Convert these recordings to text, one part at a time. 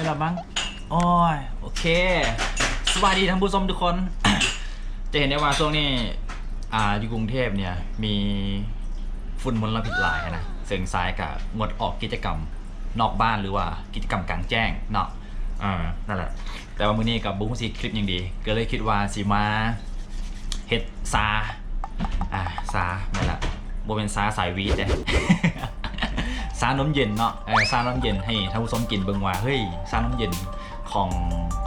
ไม่หลับมั้งโอ้ยโอเค สวัสดีท่านผู้ชมทุกคน จะเห็นได้ว่าช่วงนี้ อ่าอยู่กรุงเทพเนี่ย มีฝุ่นมลพิษหลายนะเสียงซ้ายกับงดออกกิจกรรมนอกบ้านหรือว่ากิจกรรมกลางแจ้งเนาะอ่านั่นแหละ แต่ว่ามื้อนี้กับบุ๊คซีคลิปยังดี ก็เลยคิดว่าสิมาเฮ็ดซา อ่าซาไม่นละโบเป็นซาสายวีดเด้ ซาน้ำเย็นเนาะเออซาน้ำเย็นให้ท่านผู้ชมกินเบิ่งว่าเฮ้ยซาน้ำเย็นของ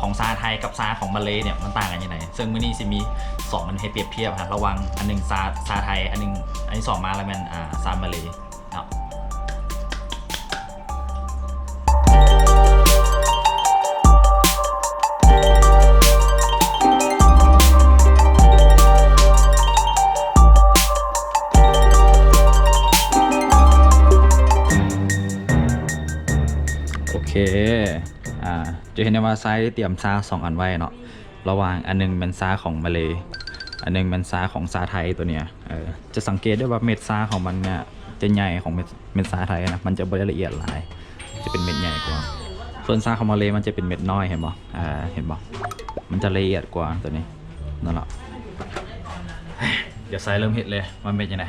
ของซาไทยกับซาของมาเลเนี่ยมันต่างกันยังไงซึ่งมื้อนี้สิมีสองมันให้เปรียบเทียบฮะระวังอันหนึงซาซาไทยอันหนึงอันที่สองมาแล้วมันอ่าซามาเล เนาะโอเคอ่าจะเห็นได้ว่าไซส์เตรียมซาสองอันไว้เนาะระหว่างอันหนึงเป็นซาของมาเลยอันหนึงเป็นซาของซาไทยตัวเนี้ยเออจะสังเกตได้ว่าเม็ดซาของมันเนี่ยจะใหญ่ของเม็ดเม็ดซาไทยนะมันจะบริละเอียดหลาย จะเป็นเม็ดใหญ่กว่า ส่วนซาของมาเลยมันจะเป็นเม็ดน้อยเห็นบ่อ่าเห็นบ่มันจะละเอียดกว่าตัวนี้นั่นแหละเดี๋ยวไซส์เริ่มเห็ดเลยมันเป็นยังไง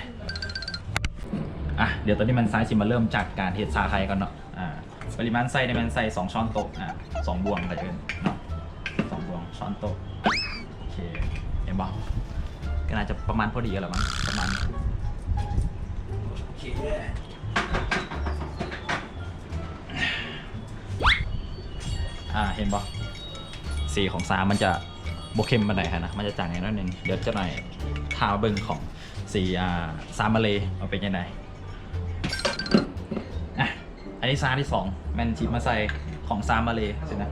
อะเดี๋ยวตอนนี้มันไซส์สิมาเริ่มจากการเฮ็ดชาไทยก่อนเนาะอ่า ปริมาณไส้เนยมันใส่สองช้อนโต๊ะอะสองบวงก็จะเป็นเนาะสองบวงช้อนโต๊ะโอเคเห็นบ่ก็น่าจะประมาณพอดีกันแหละมั้งประมาณโอเคอ่าเห็นบ่สีของซามันจะโบเข้มมาไหนอยฮะนะ มันจะจางย่างน้อยหนึงเดี๋ยวจะหน่อยทาเบิ่งของสีอ่าซามาเลเอาเป็นยังไง อันนี้ซาที่สองแมนชิปมาใส่ของซามาเลยสินะ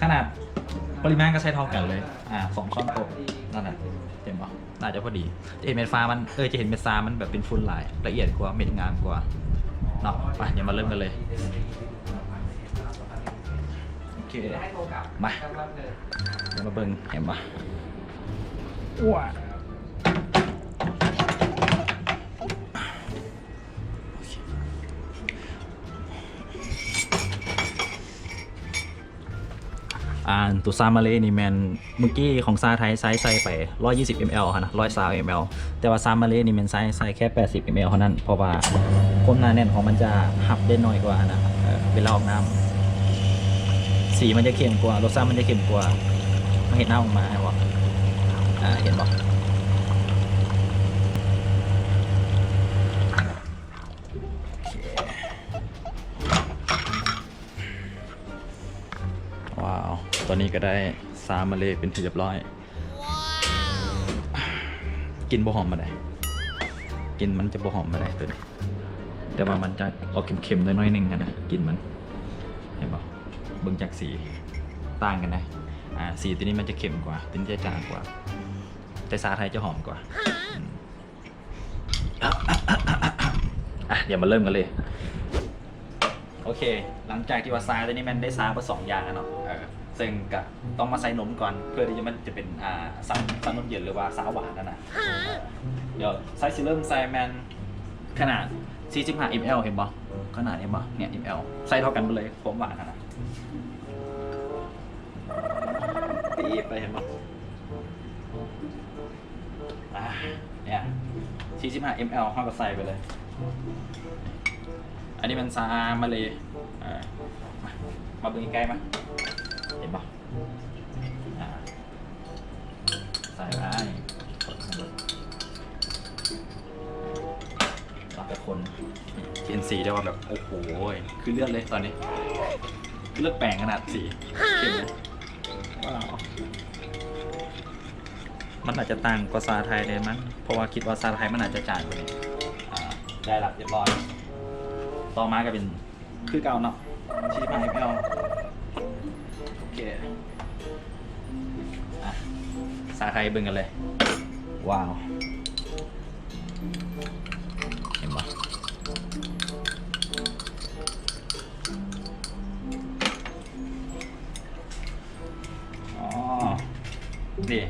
ขนาดปริมาณก็ใช้เท่ากันเลย อ่าสองช้อนโต๊ะนั่นแหละเห็นปะน่าจะพอดี จะเห็นเม็ดฟ้ามัน เออ จะเห็นเม็ดซามันแบบเป็นฟุ้นลาย ละเอียดกว่า เม็ดงามกว่า เนาะไปเดี๋ยวมาเริ่มกันเลย โอเค มา เดี๋ยวมาเบิ่งเห็นปะว้า อ่าตัวซามาเลนี่แมนเมื่อกี้ของซาไทยไซส์ใส่ไป 120 ml ฮะนะ130 ml แต่ว่าซามาเลนี่แมนไซส์ใส่แค่ 80 ml เท่านั้น เพราะว่าความหนาแน่นของมันจะหับได้น้อยกว่านะเออเวลาออกน้ำสีมันจะเข้มกว่ารสชาติมันจะเข้มกว่าไม่เห็นหน้าออกมาวะอ่าเห็นปะว้ ก็ได้ซามาเลเป็นที่เรียบร้อย กินบ่หอมมาได้ กินมันจะบ่หอมมาได้ตัวนี้แต่ว่ามันจะออกเค็มๆน้อยๆนึงอะนะกินมันเห็นปะเบิ่งจากสีต่างกันนะอ่าสีตัวนี้มันจะเค็มกว่าตัวนี้จะจางกว่า แต่ซาไทยจะหอมกว่าอะเดี๋ยวมาเริ่มกันเลย โอเค หลังจากที่ว่าซาตัวนี้มันได้ซาไปสองอย่างอะเนาะ ซึ่งก็ต้องมาใส่นมก่อน เพื่อที่จะมันจะเป็นอ่าซาซานมเย็นหรือว่าซาหวานนั่นนะเออเดี๋ยวไซส์สิเริ่มใส่แมนขนาด 45 ml เห็นบ่ขนาดเห็นบ่เนี่ย ml ใส่เท่ากันไปเลยผมหวานอะนะตีบไปเห็นบ่อ่าเนี่ย 45 ml เข้ากับใส่ไปเลย อันนี้มันซามาเลยอ่ามามาเบิ่งใกล้ๆมาเห็นปะอ่าใส่ไปรับแต่คนเทียนสีได้ว่าแบบโอ้โหคือเลือดเลยตอนนี้คือเลือดแปลงขนาดสีเข้มเลยว้าวมันอาจจะต่างกว่าซาไทยเลยมั้ง เพราะว่าคิดว่าซาไทยมันอาจจะจางกว่านี้อ่าได้รับเรียบร้อย ต่อมาก็เป็นคือเก่าเนาะชี้มาให้เก่า ไทยเบิ่งกันเลย ว้าวเห็นปะอ๋อนี่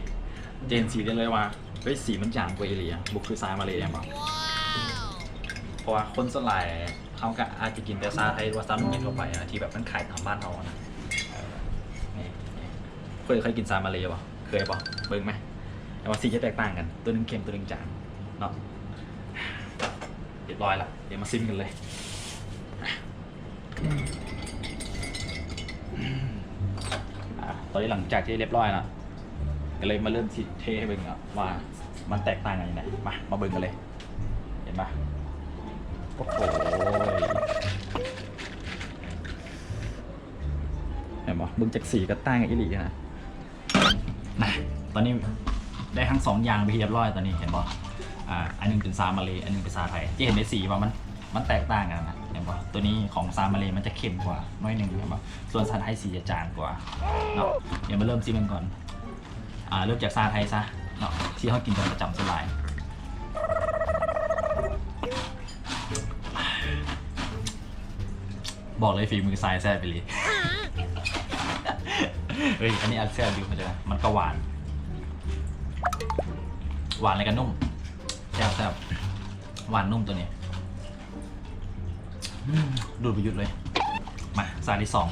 เจนสีได้เลยว่าเฮ้ยสีมันจางกว่าเอเลียบุกคือซายมาเลยเองปะเพราะว่าคนส่วนใหญ่เขาก็อาจจะกินแต่ซาไทยว่าซาลูกเย็นทั่วไปอะที่แบบมันขายตามบ้านเราอะนะเคยเคยกินซามาเลยป่ะ เคยปะเบิ่งไหมแต่ว่าสีจะแตกต่างกัน ตัวหนึงเค็มตัวหนึงจางเนาะเรียบร้อยละเดี๋ยวมาซิมกันเลยตอนนี้หลังจากที่เรียบร้อยนะก็เลยมาเริ่มสิเทให้เบิ่งอะว่ามันแตกต่างกันยังไงมามาเบิ่งกันเลย เห็นปะโอ้โหเห็นปะเบิ่งจากสีก็ต่างกันอีหลีนะ ตอนนี้ได้ทั้งสองอย่างไปเรียบร้อยตอนนี้เห็นปะอ่าอันหนึงเป็นซามาเลอันหนึงเป็นซาไทยจะเห็นในสีว่ามันมันแตกต่างกันนะเห็นปะตัวนี้ของซามาเลมันจะเข้มกว่าน้อยหนึ่งเห็นปะส่วนซาไทยสีจะจางกว่าเนาะเดี๋ยวมาเริ่มซิมกันก่อนอ่าเริ่มจากซาไทยซะเนาะที่เขากินกันประจำสลายบอกเลยฝีมือทรายแซ่บไปเลย เฮ้ย อันนี้อันแซ่บอยู่มันจะมันก็หวาน หวานอะไรกันนุ่มแซ่บแซ่บหวานนุ่มตัวนี้อืมดูดไปหยุดเลย มาสายที่สอง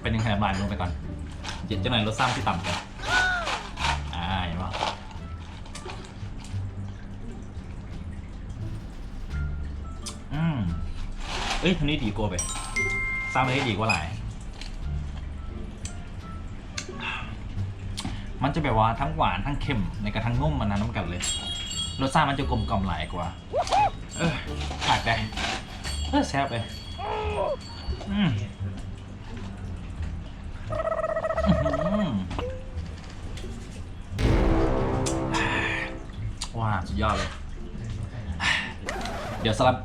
เป็นยังไงบานลงไปก่อนเย็นจะหน่อยรสซ้ำที่ต่ำกันอ่าเห็นปะอืมเอ้ยทางนี้ดีกว่าไปซ้ำเลยดีกว่าหลาย มันจะแบบว่าทั้งหวานทั้งเค็มในกระทั่งนุ่มมันนั้นน้ำกันเลยรสชาติมันจะกลมกล่อมหลายกว่าเออขาดได้เออแซ่บเลยอืมว้าวสุดยอดเลย เดี๋ยวสำหรับ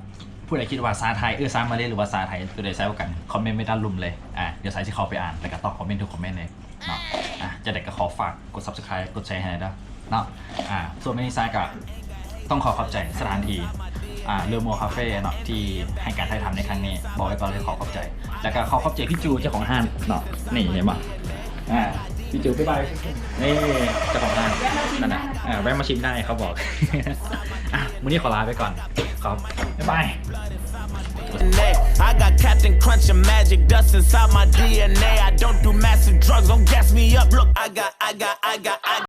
ผู้ใดคิดว่าซาไทยเออซามาเลหรือว่าซาไทยตัวใดใช้กัน คอมเมนต์ไม่ด้านลุ่มเลย อะเดี๋ยวสายที่เขาไปอ่าน แล้วก็ตอบคอมเมนต์ทุกคอมเมนต์เลย จะได้ก็ขอฝากกด subscribe กดแชร์ให้หน่อยนะเนาะอะส่วนไม่ได้ซายก็ต้องขอขอบใจสถานที่อ่าเรือโมคาเฟ่เนาะที่ให้การถ่ายทำในครั้งนี้ บอกไว้ก่อนเลยขอขอบใจ แล้วก็ขอขอบใจพี่จูเจ้าของห้างเนาะนี่เห็นปะอ่าพี่จูบ๊ายบายนี่เจ้าของห้างนั่นน่ะอ่าแวะมาชิมได้เขาบอก วันนี้ขอลาไปก่อนครับบ๊ายบาย I got Captain Crunch and magic dust inside my DNA. I don't do massive drugs, don't gas me up. Look, I got, I got, I got, I